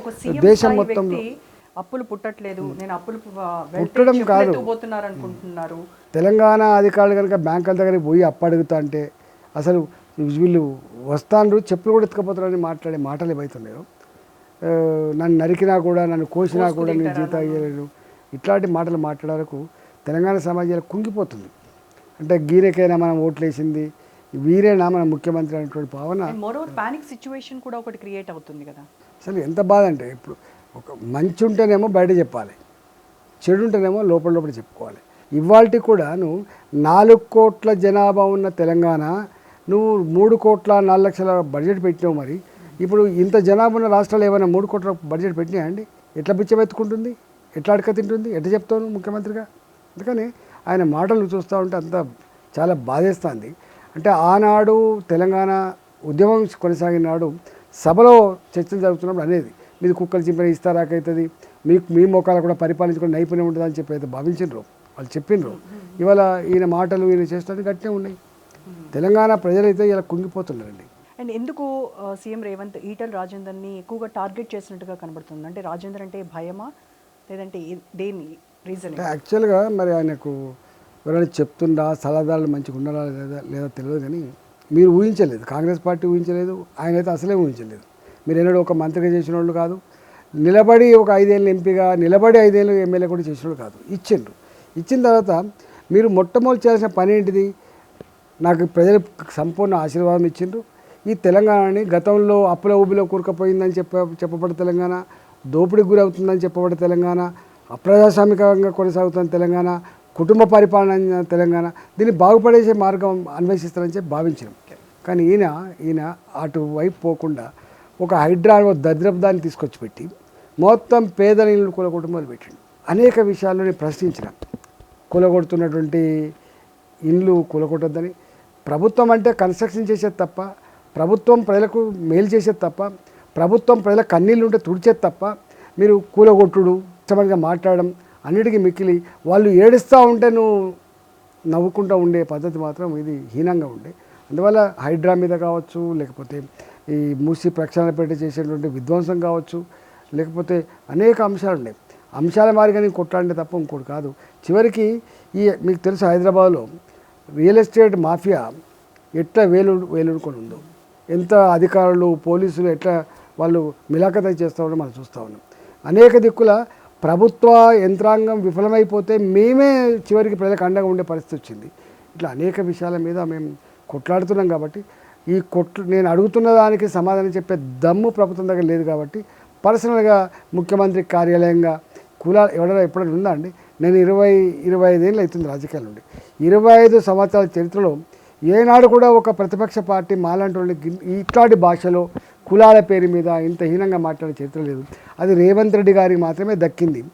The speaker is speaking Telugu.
ఒక దేశం మొత్తంలో వ్యక్తి అప్పులు పుట్టట్లేదు. నేను అప్పులు పుట్టడం కాదు. అనుకుంటున్నారు తెలంగాణ అధికారులు కనుక బ్యాంకుల దగ్గరికి పోయి అప్పు అడుగుతా అంటే అసలు వీళ్ళు వస్తాండ్రు చెప్పులు కూడా ఎత్తుకపోతారని మాట్లాడే మాటలు ఏవైతున్నాయో. నన్ను నరికినా కూడా నన్ను కోసినా కూడా నేను జీతం ఇయ్యలేను ఇట్లాంటి మాటలు మాట్లాడరకు తెలంగాణ సమాజంలో కుంగిపోతుంది. అంటే గీరెకైనా మనం ఓట్లేసింది వీరేనా మన ముఖ్యమంత్రి అనేటువంటి భావన మోరోవర్ పానిక్ సిచ్యువేషన్ కూడా ఒకటి క్రియేట్ అవుతుంది కదా. అసలు ఎంత బాధ అంటే ఇప్పుడు ఒక మంచి ఉంటేనేమో బయట చెప్పాలి చెడు ఉంటేనేమో లోపల లోపల చెప్పుకోవాలి. ఇవాళ కూడా నువ్వు నాలుగు కోట్ల జనాభా ఉన్న తెలంగాణ నువ్వు మూడు కోట్ల నాలుగు లక్షల బడ్జెట్ పెట్టినావు మరి. ఇప్పుడు ఇంత జనాభా ఉన్న రాష్ట్రాలు ఏమైనా మూడు కోట్ల బడ్జెట్ పెట్టినాయండి ఎట్లా బిచ్చబెత్తుకుంటుంది ఎట్లా అడక తింటుంది? ఎట్లా చెప్తావు ముఖ్యమంత్రిగా? అందుకని ఆయన మాటలు చూస్తూ ఉంటే అంత చాలా బాధేస్తుంది. అంటే ఆనాడు తెలంగాణ ఉద్యమం కొనసాగినాడు సభలో చర్చలు జరుగుతున్నప్పుడు అనేది మీది కుక్కలు చింపిన ఇస్తారాకైతుంది మీకు మీ మోకాలు కూడా పరిపాలించుకుని నైపుణ్యం ఉంటుందని చెప్పి అయితే భావించారు వాళ్ళు చెప్పిండ్రు ఇవాళ ఈయన మాటలు ఈయన చేస్తున్నది గట్టినే ఉన్నాయి. తెలంగాణ ప్రజలైతే ఇలా కుంగిపోతున్నారండి. అండ్ ఎందుకు సీఎం రేవంత్ ఈటల్ రాజేందర్ని ఎక్కువగా టార్గెట్ చేసినట్టుగా కనబడుతుంది? అంటే రాజేందర్ అంటే భయమా? లేదంటే దేని రీజన్ యాక్చువల్గా మరి ఆయనకు ఎవరైనా చెప్తుండా సలహాదారులు మంచిగా ఉన్నారా లేదా లేదా తెలియదు కానీ మీరు ఊహించలేదు. కాంగ్రెస్ పార్టీ ఊహించలేదు. ఆయన అయితే అసలే ఊహించలేదు. మీరు ఎన్నడూ ఒక మంత్రిగా చేసిన వాళ్ళు కాదు. నిలబడి ఒక ఐదేళ్ళు ఎంపీగా నిలబడి ఐదేళ్ళు ఎమ్మెల్యే కూడా చేసిన వాళ్ళు కాదు. ఇచ్చిండ్రు. ఇచ్చిన తర్వాత మీరు మొట్టమొదటి చేయాల్సిన పని ఏంటిది? నాకు ప్రజలు సంపూర్ణ ఆశీర్వాదం ఇచ్చిండ్రు. ఈ తెలంగాణని గతంలో అప్పుల ఊబిలో కూరుకుపోయిందని చెప్ప చెప్పబడి తెలంగాణ దోపిడీకి గురి అవుతుందని తెలంగాణ అప్రజాస్వామికంగా కొనసాగుతున్న తెలంగాణ కుటుంబ పరిపాలన తెలంగాణ దీన్ని బాగుపడేసే మార్గం అన్వేషిస్తారని చెప్పి భావించాం. కానీ ఈయన ఈయన అటువైపు పోకుండా ఒక హైడ్రా ఒక దాన్ని తీసుకొచ్చి పెట్టి మొత్తం పేద నీళ్ళు కుల కుటుంబాలు పెట్టిండు. అనేక విషయాల్లో నేను ప్రశ్నించిన. కులగొడుతున్నటువంటి ఇండ్లు కులగొట్టద్దని. ప్రభుత్వం అంటే కన్స్ట్రక్షన్ చేసేది తప్ప ప్రభుత్వం ప్రజలకు మేలు చేసేది తప్ప ప్రభుత్వం ప్రజలకు కన్నీళ్ళు ఉంటే తుడిచేది తప్ప మీరు కూలగొట్టుడు ఇష్టమడిగా మాట్లాడడం అన్నిటికీ మిక్కిలి వాళ్ళు ఏడుస్తూ ఉంటే నువ్వు నవ్వుకుంటూ ఉండే పద్ధతి మాత్రం ఇది హీనంగా ఉండే. అందువల్ల హైడ్రా మీద కావచ్చు లేకపోతే ఈ మూసి ప్రక్షాళన పెట్టి చేసేటువంటి విధ్వంసం కావచ్చు లేకపోతే అనేక అంశాలు ఉన్నాయి అంశాల మారిగా నేను కొట్లాడితే తప్ప ఇంకోటి కాదు. చివరికి ఈ మీకు తెలుసు హైదరాబాద్లో రియల్ ఎస్టేట్ మాఫియా ఎట్లా వేలు వేలుడుకొని ఉందో ఎంత అధికారులు పోలీసులు ఎట్లా వాళ్ళు మిలాఖత చేస్తూ ఉండడం మనం చూస్తూ ఉన్నాం. అనేక దిక్కుల ప్రభుత్వ యంత్రాంగం విఫలమైపోతే మేమే చివరికి ప్రజలకు అండగా ఉండే పరిస్థితి వచ్చింది. ఇట్లా అనేక విషయాల మీద మేము కొట్లాడుతున్నాం కాబట్టి ఈ కొట్లు నేను అడుగుతున్న దానికి సమాధానం చెప్పే దమ్ము ప్రభుత్వం దగ్గర లేదు కాబట్టి పర్సనల్గా ముఖ్యమంత్రి కార్యాలయంగా కులాలు ఎవడైనా ఎప్పుడైనా ఉందా అండి? నేను ఇరవై ఇరవై ఐదేళ్ళు అవుతుంది రాజకీయాల నుండి. ఇరవై ఐదు సంవత్సరాల చరిత్రలో ఏనాడు కూడా ఒక ప్రతిపక్ష పార్టీ మాలాంటి ఇట్లాంటి భాషలో కులాల పేరు మీద ఇంత హీనంగా మాట్లాడే చరిత్ర లేదు. అది రేవంత్ రెడ్డి గారికి మాత్రమే దక్కింది.